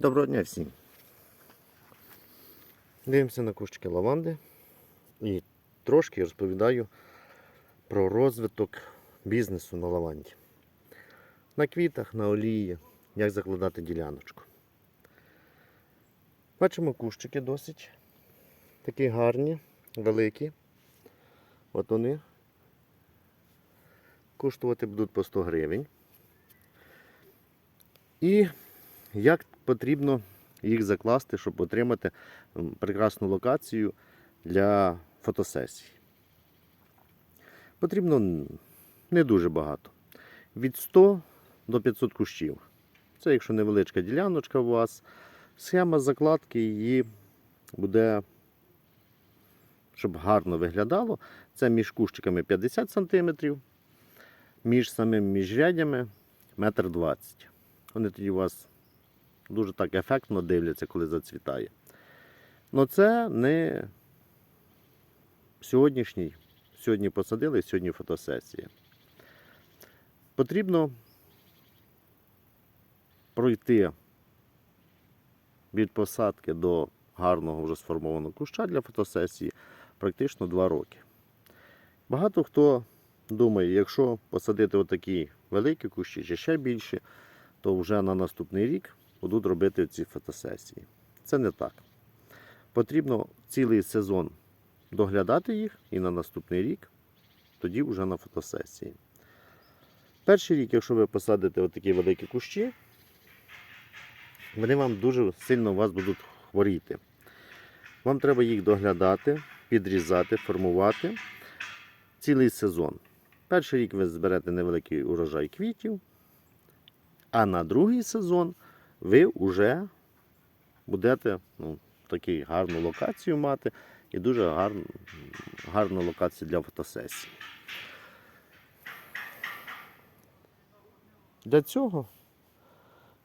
Доброго дня всім. Дивимося на кущики лаванди і трошки розповідаю про розвиток бізнесу на лаванді. На квітах, на олії, як закладати діляночку. Бачимо кущики досить такі гарні, великі. От вони коштувати будуть по 100 гривень. І як потрібно їх закласти, щоб отримати прекрасну локацію для фотосесій. Потрібно не дуже багато. Від 100 до 500 кущів. Це якщо невеличка діляночка у вас. Схема закладки її буде, щоб гарно виглядало. Це між кущиками 50 см, між самими міжрядями 1,20 м. Вони тоді у вас дуже так ефектно дивляться, коли зацвітає. Але це не сьогоднішній. Сьогодні посадили, сьогодні фотосесія. Потрібно пройти від посадки до гарного вже сформованого куща для фотосесії практично 2 роки. Багато хто думає, якщо посадити отакі великі кущі чи ще більше, то вже на наступний рік будуть робити ці фотосесії. Це не так. Потрібно цілий сезон доглядати їх і на наступний рік, тоді вже на фотосесії. Перший рік, якщо ви посадите отакі великі кущі, вони вам дуже сильно у вас будуть хворіти. Вам треба їх доглядати, підрізати, формувати цілий сезон. Перший рік ви зберете невеликий урожай квітів, а на другий сезон ви вже будете ну, таку гарну локацію мати і дуже гарну, гарну локацію для фотосесії. Для цього,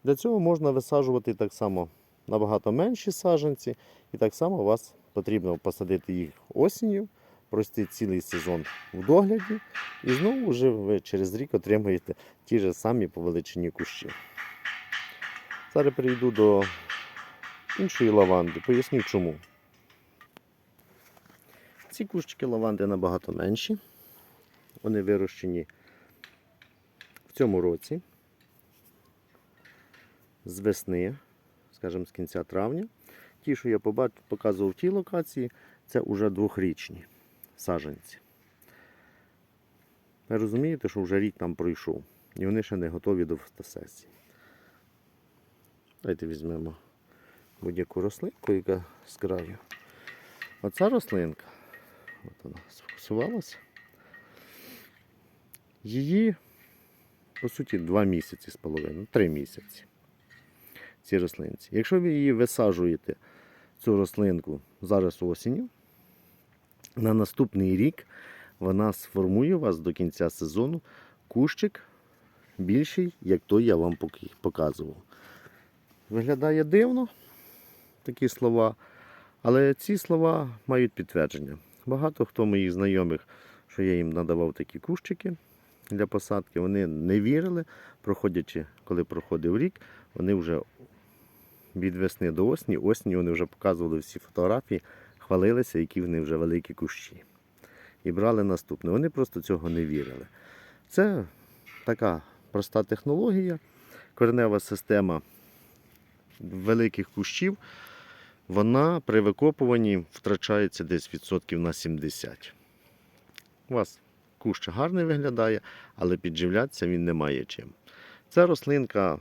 для цього можна висаджувати так само набагато менші саджанці, і так само у вас потрібно посадити їх осінню, прости цілий сезон в догляді, і знову вже ви через рік отримаєте ті ж самі по величині кущі. Зараз перейду до іншої лаванди, поясню чому. Ці кущики лаванди набагато менші. Вони вирощені в цьому році. З весни, скажімо, з кінця травня. Ті, що я показував в тій локації, це вже двохрічні саджанці. Ви розумієте, що вже рік там пройшов, і вони ще не готові до фотосесії. Давайте візьмемо будь-яку рослинку, яка з краю. Оця рослинка, от вона сфокусувалася. Її, по суті, два місяці з половиною, три місяці. Ці рослинці. Якщо ви її висаджуєте, цю рослинку зараз осінню, на наступний рік вона сформує у вас до кінця сезону кущик більший, як той я вам показував. Виглядає дивно, такі слова, але ці слова мають підтвердження. Багато хто моїх знайомих, що я їм надавав такі кущики для посадки, вони не вірили, проходячи, коли проходив рік, вони вже від весни до осені, осені вони вже показували всі фотографії, хвалилися, які вони вже великі кущі. І брали наступне. Вони просто цього не вірили. Це така проста технологія, коренева система великих кущів, вона при викопуванні втрачається десь відсотків на 70. У вас кущ гарний виглядає, але підживлятися він не має чим. Це рослинка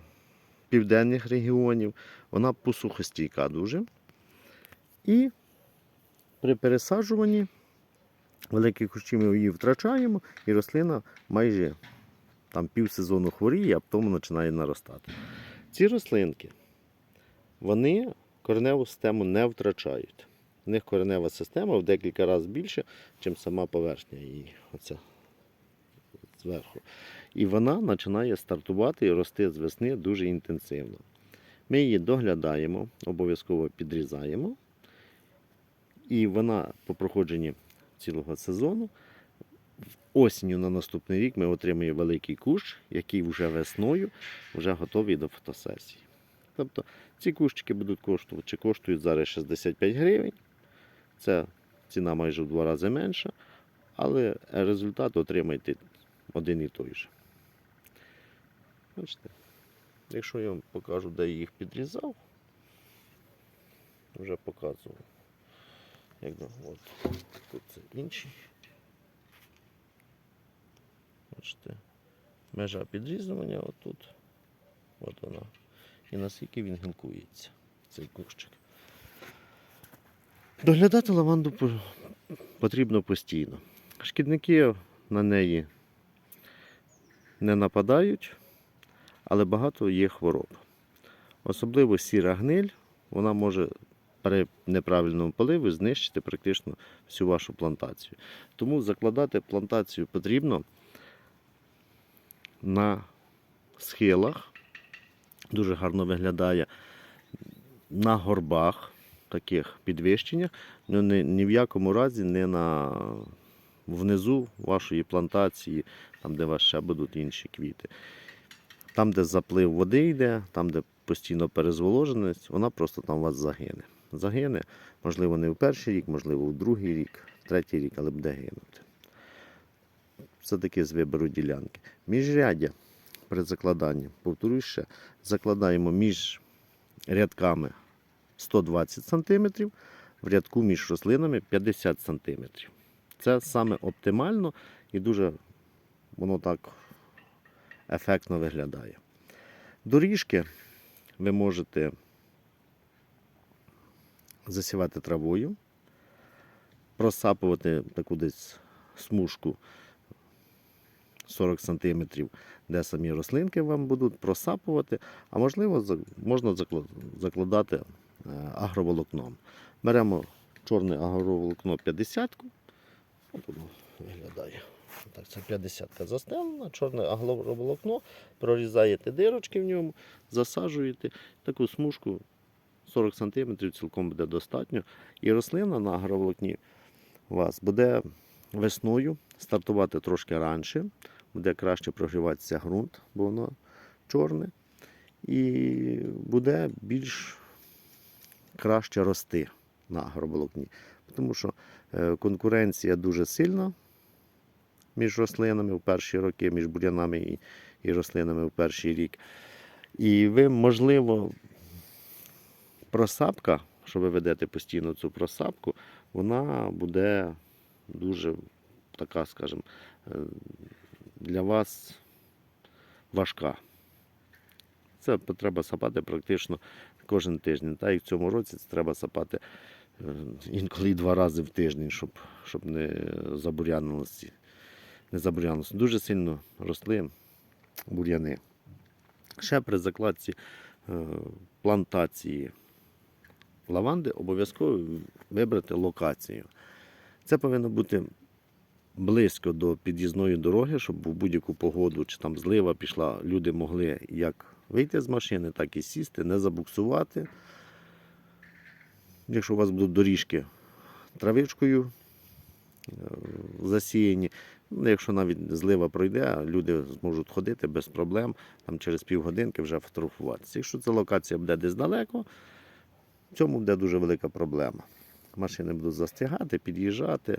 південних регіонів, вона посухостійка дуже. І при пересаджуванні великих кущів ми її втрачаємо, і рослина майже там півсезону хворіє, а потім починає наростати. Ці рослинки, вони кореневу систему не втрачають. У них коренева система в декілька разів більше, ніж сама поверхня її. Оця зверху. І вона починає стартувати і рости з весни дуже інтенсивно. Ми її доглядаємо, обов'язково підрізаємо. І вона по проходженні цілого сезону, осінню на наступний рік ми отримаємо великий кущ, який вже весною вже готовий до фотосесії. Тобто ці кущики будуть коштувати, чи коштують зараз 65 гривень. Це ціна майже в два рази менша, але результат отримаєте один і той же. Бачите, якщо я вам покажу, де я їх підрізав, вже показував. Як, от, тут це інший. Бачите, межа підрізування отут. От вона. І наскільки він гілкується, цей кущик. Доглядати лаванду потрібно постійно. Шкідники на неї не нападають, але багато є хвороб. Особливо сіра гниль, вона може при неправильному поливі знищити практично всю вашу плантацію. Тому закладати плантацію потрібно на схилах, дуже гарно виглядає на горбах, таких підвищеннях, ну ні, ні в якому разі не на внизу вашої плантації, там, де вас ще будуть інші квіти. Там, де заплив води йде, там, де постійно перезволоженість, вона просто там у вас загине. Загине, можливо, не в перший рік, можливо, в другий рік, в третій рік, але буде гинути. Це таке з вибору ділянки. Міжряддя при закладанні, повторюю ще, закладаємо між рядками 120 см, в рядку між рослинами 50 см. Це саме оптимально і дуже воно так ефектно виглядає. Доріжки ви можете засівати травою, просапувати таку десь смужку 40 см, де самі рослинки вам будуть просапувати, а можливо, можна закладати е, агроволокном. Беремо чорне агроволокно 50 От воно виглядає. Так, це 50 застелена, чорне агроволокно, прорізаєте дирочки в ньому, засаджуєте таку смужку 40 см цілком буде достатньо. І рослина на агроволокні у вас буде весною стартувати трошки раніше, буде краще прогріватися ґрунт, бо воно чорне, і буде більш краще рости на агроволокні. Тому що е, конкуренція дуже сильна між рослинами в перші роки, між бур'янами і, і рослинами в перший рік. І ви, можливо, просапка, що ви ведете постійно цю просапку, вона буде дуже така, скажімо, е, для вас важка. Це треба сапати практично кожен тиждень. Та і в цьому році це треба сапати е, інколи два рази в тиждень, щоб, щоб не забурянилося. Не забурянилося. Дуже сильно росли бур'яни. Ще при закладці е, плантації лаванди обов'язково вибрати локацію. Це повинно бути близько до під'їзної дороги, щоб в будь-яку погоду чи там злива пішла, люди могли як вийти з машини, так і сісти, не забуксувати. Якщо у вас будуть доріжки травичкою е, засіяні, ну, якщо навіть злива пройде, люди зможуть ходити без проблем, там через півгодинки вже фотографуватися. Якщо ця локація буде десь далеко, в цьому буде дуже велика проблема. Машини будуть застигати, під'їжджати,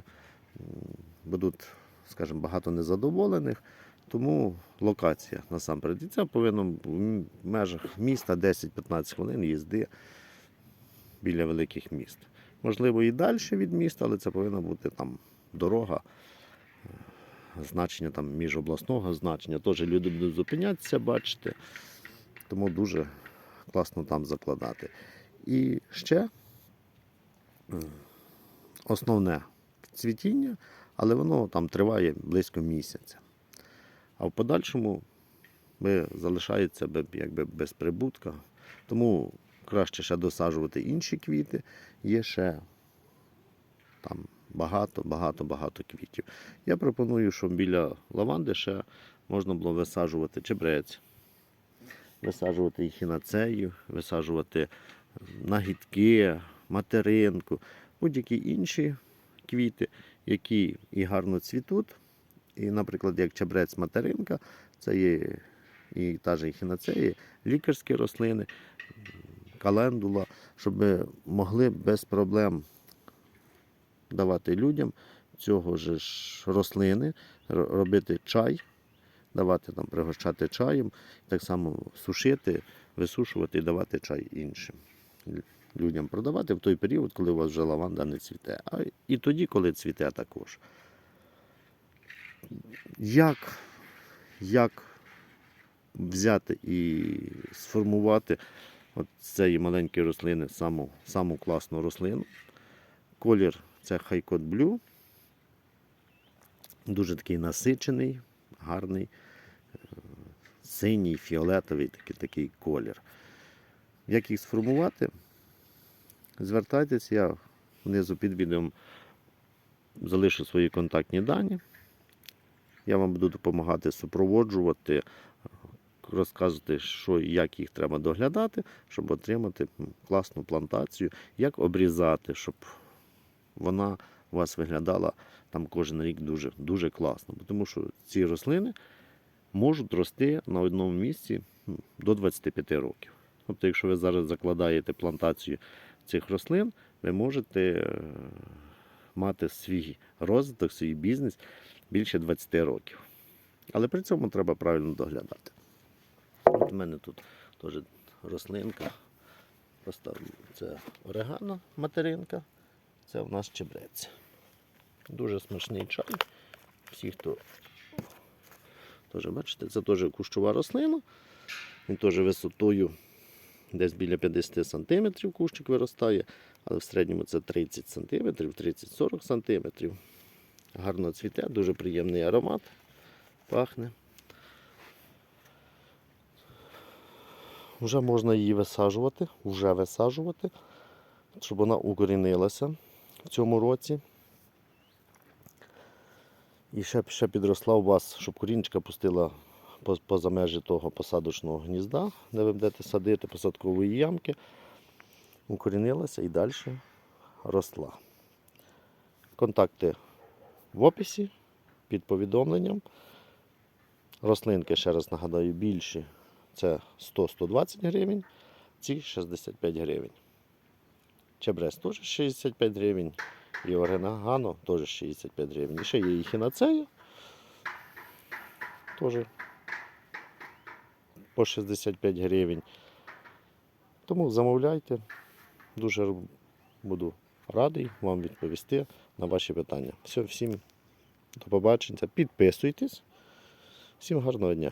будуть, скажімо, багато незадоволених. Тому локація насамперед. І це повинно в межах міста 10-15 хвилин їзди біля великих міст. Можливо, і далі від міста, але це повинна бути там дорога, значення там міжобласного значення. Теж люди будуть зупинятися, бачите. Тому дуже класно там закладати. І ще основне цвітіння, але воно там триває близько місяця. А в подальшому ви залишаєтеся бе- якби без прибутка. Тому краще ще досаджувати інші квіти. Є ще там багато, багато, багато квітів. Я пропоную, щоб біля лаванди ще можна було висаджувати чебрець, висаджувати хінацею, висаджувати нагідки, материнку, будь-які інші квіти, які і гарно цвітуть. І, наприклад, як чебрець материнка, це є і та же ехінацеї, лікарські рослини, календула, щоб могли без проблем давати людям цього ж рослини, робити чай, давати нам пригощати чаєм, так само сушити, висушувати і давати чай іншим людям продавати в той період, коли у вас вже лаванда не цвіте. А і тоді, коли цвіте також. Як, як взяти і сформувати от цієї маленької рослини саму, саму класну рослину? Колір це хайкот блю. Дуже такий насичений, гарний, синій, фіолетовий такий, такий колір. Як їх сформувати? Звертайтесь, я внизу під відео залишу свої контактні дані. Я вам буду допомагати супроводжувати, розказувати, що і як їх треба доглядати, щоб отримати класну плантацію, як обрізати, щоб вона у вас виглядала там кожен рік дуже, дуже класно. Тому що ці рослини можуть рости на одному місці до 25 років. Тобто, якщо ви зараз закладаєте плантацію цих рослин, ви можете е, мати свій розвиток, свій бізнес більше 20 років. Але при цьому треба правильно доглядати. От у мене тут теж рослинка. Просто це орегано, материнка, це у нас чебрець. Дуже смачний чай. Всі, хто теж бачите, це теж кущова рослина. Він теж висотою десь біля 50 см кущик виростає, але в середньому це 30 см, 30-40 см. Гарно цвіте, дуже приємний аромат. Пахне. Вже можна її висаджувати, вже висаджувати, щоб вона укорінилася в цьому році. І ще, ще підросла у вас, щоб корінчика пустила поза межі того посадочного гнізда, де ви будете садити посадкової ямки, укорінилася і далі росла. Контакти в описі під повідомленням. Рослинки, ще раз нагадаю, більші це 100-120 гривень, ці 65 гривень. Чебрець теж 65 гривень. І орегано теж 65 гривень. І ще є і хінацея. Теж по 65 гривень. Тому замовляйте. Дуже буду радий вам відповісти на ваші питання. Все, всім до побачення. Підписуйтесь. Всім гарного дня.